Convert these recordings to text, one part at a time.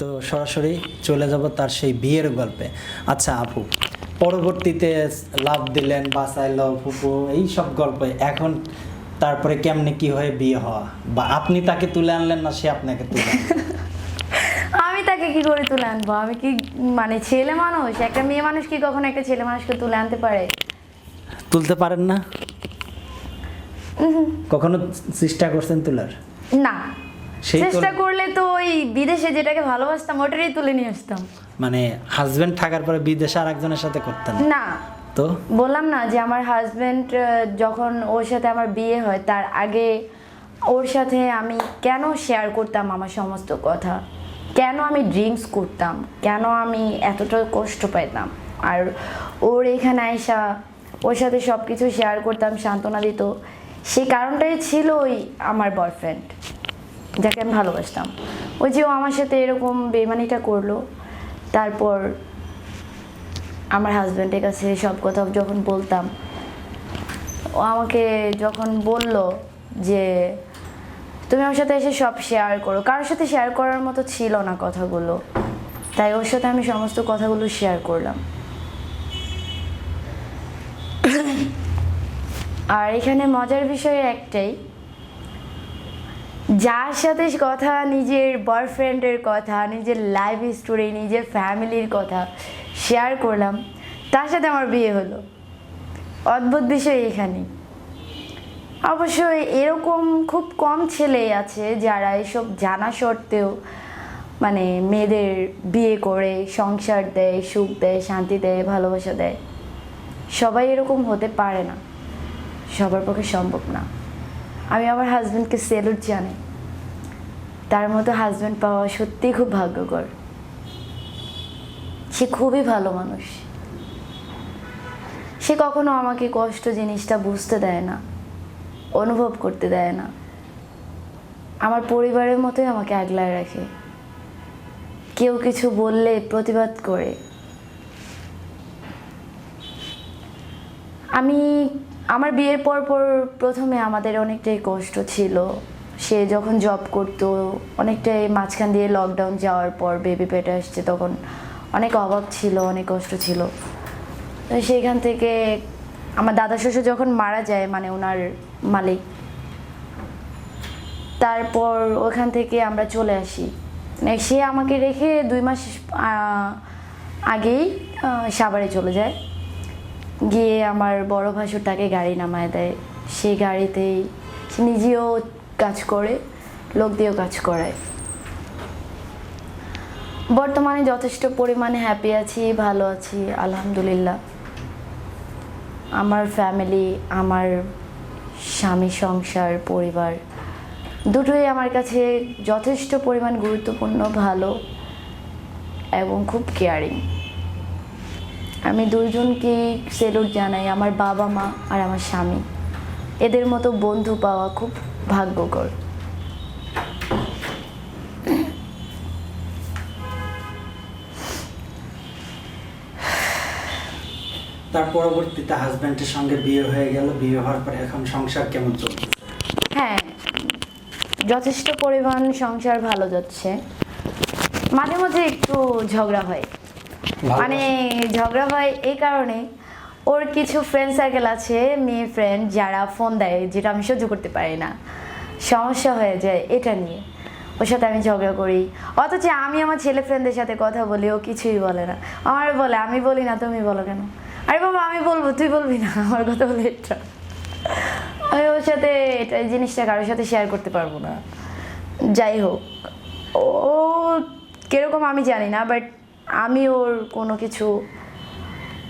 তো সরাসরি চলে যাব তার সেই বিয়ের গল্পে। আচ্ছা আপু পরবর্তীতে লাভ দিলেন বাসাইল ফুপু এই সব গল্প। এখন তারপরে কেমনে কি হয়ে বিয়ে হওয়া? বা আপনি তাকে তুলে আনলেন না সে আপনাকে তুলে আমি তাকে কি করে তুলে আনব? আমি কি মানে ছেলে মানুষ? একটা মেয়ে মানুষ কি কখনো একটা ছেলে মানুষকে তুলে আনতে পারে? তুলতে পারেন না? কখনো চেষ্টা করছেন তোলার? না। চেষ্টা করলে তো ওই বিদেশে যেটাকে ভালোবাসতাম ওটারই তুলে নিয়ে আসতাম। মানে হাজবেন্ড থাকার পরে বিদেশে আর একজনের সাথে করতেন? না। তো? বললাম না যে আমার হাজবেন্ড যখন ওর সাথে আমার বিয়ে হয় তার আগে ওর সাথে আমি কেন শেয়ার করতাম আমার সমস্ত কথা? কেন আমি ড্রিঙ্কস করতাম? কেন আমি এতটা কষ্ট পাইতাম? আর ওর এখানে আয়সা ওর সাথে সব কিছু শেয়ার করতাম সান্ত্বনা দিত। সেই কারণটাই ছিল ওই আমার বয়ফ্রেন্ড যাকে আমি ভালোবাসতাম। ওই যে ও আমার সাথে এরকম বেমানিটা করল। তারপর আমার হাজব্যান্ডের কাছে সব কথা যখন বলতাম, ও আমাকে যখন বলল যে, তুমি আমার সাথে এসে সব শেয়ার করো। কারোর সাথে শেয়ার করার মতো ছিল না কথাগুলো। তাই ওর সাথে আমি সমস্ত কথাগুলো শেয়ার করলাম। আর এখানে মজার বিষয় একটাই যার সাথে কথা, নিজের বয়ফ্রেন্ডের কথা, নিজের লাইফ স্টোরি নিজের ফ্যামিলির কথা শেয়ার করলাম, তার সাথে আমার বিয়ে হলো। অদ্ভুত বিষয় এখানে। অবশ্যই এরকম খুব কম ছেলেই আছে যারা এসব জানা সত্ত্বেও মানে মেয়েদের বিয়ে করে, সংসার দেয়, সুখ দেয়, শান্তি দেয়, ভালোবাসা দেয়। সবাই এরকম হতে পারে না। সবার পক্ষে সম্ভব না। আমি আমার হাজব্যান্ডকে সেলুট জানি তার মতো হাজব্যান্ড পাওয়া সত্যিই খুব ভাগ্যকর। সে খুবই ভালো মানুষ। সে কখনো আমাকে কষ্ট জিনিসটা বুঝতে দেয় না, অনুভব করতে দেয় না। আমার পরিবারের মতোই আমাকে আগলায় রাখে। কেউ কিছু বললে প্রতিবাদ করে। আমি আমার বিয়ের পর পর প্রথমে আমাদের অনেকটাই কষ্ট ছিল। সে যখন জব করতো, অনেকটাই মাঝখান দিয়ে লকডাউন যাওয়ার পর বেবি পেটে আসছে তখন অনেক অভাব ছিল, অনেক কষ্ট ছিল। তো সেইখান থেকে আমার দাদা শ্বশুর যখন মারা যায় মানে ওনার মালিক, তারপর ওখান থেকে আমরা চলে আসি। মানে সে আমাকে রেখে দুই মাস আগেই সাভারে চলে যায়। গিয়ে আমার বড় ভাসুর তাকে গাড়ি নামায় দেয়। সেই গাড়িতেই সে নিজেও কাজ করে, লোক দিয়েও কাজ করায়। বর্তমানে যথেষ্ট পরিমাণে হ্যাপি আছি, ভালো আছি, আলহামদুলিল্লাহ। আমার ফ্যামিলি আমার স্বামী, সংসার, পরিবার, দুটোই আমার কাছে যথেষ্ট পরিমাণ গুরুত্বপূর্ণ, ভালো এবং খুব কেয়ারিং আমি দুইজনকে সেলুট জানাই আমার বাবা মা আর আমার স্বামী। এদের মতো বন্ধু পাওয়া খুব ভাগ্যকর। তার পরবর্তীতে হাজব্যান্ডের সঙ্গে বিয়ে হয়ে গেল। বিয়ে হওয়ার পরে এখন সংসার কেমন চলছে? হ্যাঁ যথেষ্ট পরিমাণ সংসার ভালো যাচ্ছে। মাঝে মাঝে একটু ঝগড়া হয়। মানে ঝগড়া হয় এই কারণে। ওর কিছু ফ্রেন্ড সার্কেল আছে মেয়ে ফ্রেন্ড যারা ফোন দেয় যেটা আমি সহ্য করতে পারি না। সমস্যা হয়ে যায় এটা নিয়ে। ওর সাথে আমি ঝগড়া করি। অথচ আমি আমার ছেলে ফ্রেন্ডদের সাথে কথা বলি ও কিছুই বলে না। আমার বলে আমি বলি না তুমি বলো কেন? আরে বাবা আমি বলব তুই বলবি না? আমার কথা বলে এটা। আমি ওর সাথে এটা এই জিনিসটা কারোর সাথে শেয়ার করতে পারব না। যাই হোক ও কীরকম আমি জানি না বাট আমি ওর কোনো কিছু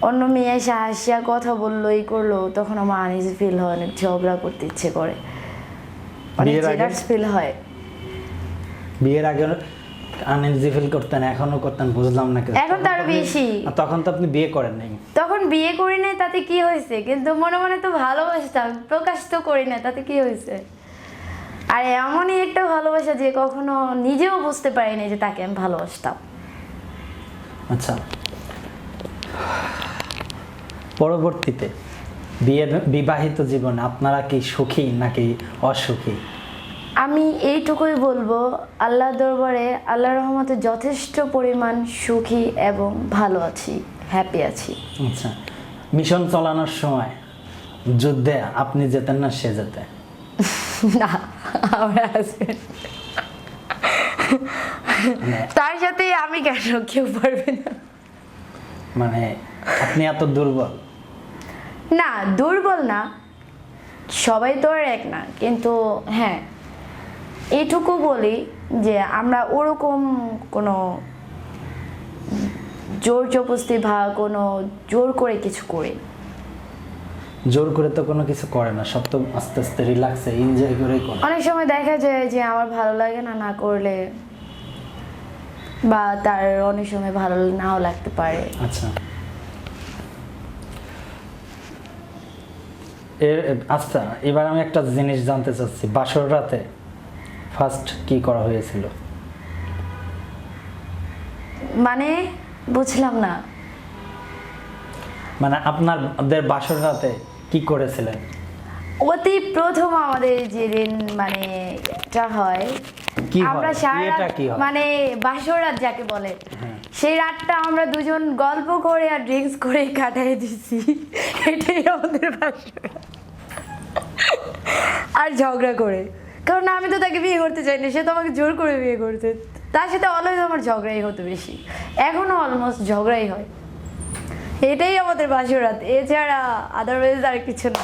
অন্য মেয়ে এসে হাসিয়া কথা বলল এই করল তখন আমার আনইজি ফিল হয় অনেক ঝগড়া করতে ইচ্ছে করে। অনেক ফিল হয়। বিয়ের আগে আনএনজি ফিল করতেন এখনও করতেন বুঝলাম না এখন তো আরও বেশি। তখন তো আপনি বিয়ে করেন নাই। তখন বিয়ে করি নাই তাতে কি হয়েছে? কিন্তু মনে মনে তো ভালোবাসতাম প্রকাশ তো করি না তাতে কি হয়েছে? আর এমনই একটা ভালোবাসা যে কখনো নিজেও বুঝতে পারিনি যে তাকে আমি ভালোবাসতাম। আচ্ছা। পরবর্তীতে বিয়ের বিবাহিত জীবন আপনারা কি সুখী নাকি অসুখী? আমি এইটুকুই বলব আল্লাহ দরবারে আল্লাহ রহমতে যথেষ্ট পরিমাণ সুখী এবং ভালো আছি হ্যাপি আছি। আচ্ছা। মিশন চালানোর সময় যুদ্ধে আপনি যেতেন না সে যেতে? না আমার হাজবেন্ড তার সাথে আমি কেন কেউ পারবে না? মানে আপনি এত দুর্বল। না দুর্বল না। সবাই তো আর এক না কিন্তু হ্যাঁ এইটুকু বলি যে আমরা ওরকম কোনো জোর জবস্তি বা কোনো জোর করে কিছু করি জোর করে তো কোনো কিছু করে না সব তো আস্তে আস্তে রিল্যাক্সে এনজয় করে। অনেক সময় দেখা যায় যে আমার ভালো লাগে না না করলে বা তার অনেক সময় ভালো নাও লাগতে পারে। আচ্ছা। আচ্ছা এবার আমি একটা জিনিস জানতে চাচ্ছি। বাসর রাতে ফার্স্ট কি করা হয়েছিল? মানে বুঝলাম না। মানে আপনাদের বাসর রাতে কি করেছিলেন? অতি প্রথম আমাদের যেদিন মানে এটা হয় কি আমরা সারা? মানে বাসর রাত যাকে বলে হ্যাঁ। সেই রাতটা আমরা দুজন গল্প করে আর ড্রিঙ্কস করে কাটাই দিছি। এটাই আমাদের বাসর আর ঝগড়া করে। কারণ আমি তো তাকে বিয়ে করতে চাই না সে তো আমাকে জোর করে বিয়ে করতে তার সাথে অলওয়েজ আমার ঝগড়াই হতো বেশি। এখনও অলমোস্ট ঝগড়াই হয়। এটাই আমাদের বাসর রাত। এছাড়া আদারওয়াইজ আর কিছু না।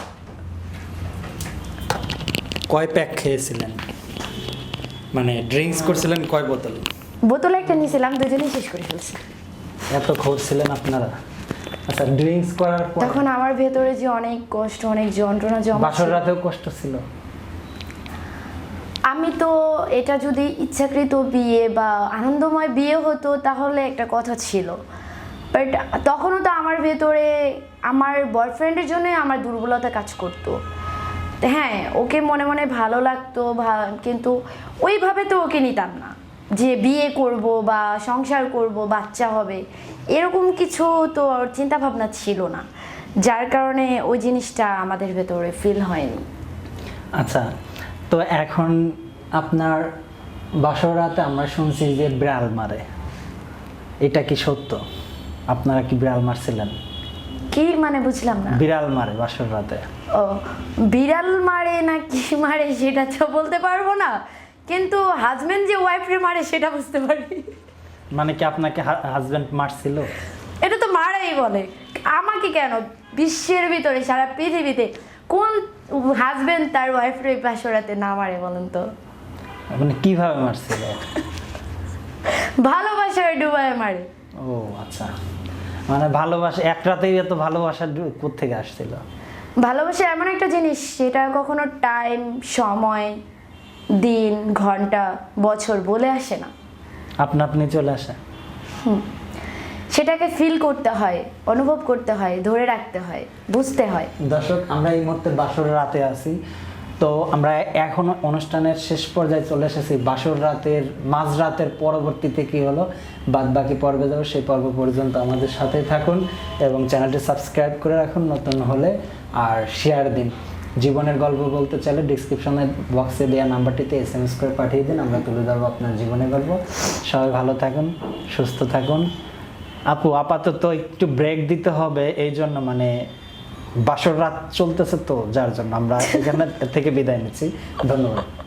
কয় প্যাক খেয়েছিলেন? মানে ড্রিঙ্কস করছিলেন কয় বোতল? বোতল একটা নিয়েছিলাম দুজনেই শেষ করে ফেলছি। এত ছিলেন আপনারা? আচ্ছা ড্রিঙ্কস করার পর তখন আমার ভেতরে যে অনেক কষ্ট অনেক যন্ত্রণা জমা বাসর রাতেও কষ্ট ছিল? আমি তো এটা যদি ইচ্ছাকৃত বিয়ে বা আনন্দময় বিয়ে হতো তাহলে একটা কথা ছিল। বাট তখনও তো আমার ভেতরে আমার বয়ফ্রেন্ডের জন্য আমার দুর্বলতা কাজ করতো। হ্যাঁ ওকে মনে মনে ভালো লাগতো কিন্তু ওইভাবে তো ওকে নিতাম না। যে বিয়ে করব বা সংসার করব, বাচ্চা হবে, এরকম কিছু তো চিন্তা ভাবনা ছিল না। যার কারণে ওই জিনিসটা আমাদের ভেতরে ফিল হয়নি। আচ্ছা তো এখন আপনার বাসরাতে আমরা শুনছি যে বিড়াল মারে। এটা কি সত্য? আপনারা কি বিড়াল মারছিলেন? কি মানে বুঝলাম না। বিড়াল মারে বাসর রাতে। ও বিড়াল মারে না কি মারে সেটা তো বলতে পারব না। কিন্তু হাজবেন্ড যে ওয়াইফরে মারে সেটা বুঝতে পারি। মানে কি আপনাকে হাজবেন্ড মারছিল? এটা তো মারাই বলে। আমাকে কেন? বিশ্বের ভিতরে সারা পৃথিবীতে কোন হাজবেন্ড তার ওয়াইফরে বাসরাতে না মারে বলেন তো? মানে কীভাবে মারছিল? ভালোবাসায় ডুবায় মারে। ও আচ্ছা। মানে ভালোবাসা এক রাতেই এত ভালোবাসা কোথেকে আসছিল? ভালোবাসা এমন একটা জিনিস সেটা কখনো টাইম সময় দিন ঘণ্টা বছর বলে আসে না। আপনা আপনি চলে আসে। সেটাকে ফিল করতে হয় অনুভব করতে হয় ধরে রাখতে হয় বুঝতে হয়। দর্শক আমরা এই মুহূর্তে বাসর রাতে আছি। তো আমরা এখন অনুষ্ঠানের শেষ পর্যায়ে চলে এসেছি। বাসর রাতের মাঝ রাতের পরবর্তীতে কি হলো বাদ বাকি পর্বে যাব, সেই পর্ব পর্যন্ত আমাদের সাথে থাকুন এবং চ্যানেলটি সাবস্ক্রাইব করে রাখুন নতুন হলে আর শেয়ার দিন। জীবনের গল্প বলতে চাইলে ডিসক্রিপশনের বক্সে দেওয়া নাম্বারটিতে এস এম এস করে পাঠিয়ে দিন, আমরা তুলে ধরবো আপনার জীবনের গল্প। সবাই ভালো থাকুন, সুস্থ থাকুন। আপু, আপাতত একটু ব্রেক দিতে হবে এই জন্য মানে বাসর রাত চলতেছে তো যার জন্য আমরা এখানে থেকে বিদায় নিচ্ছি। ধন্যবাদ।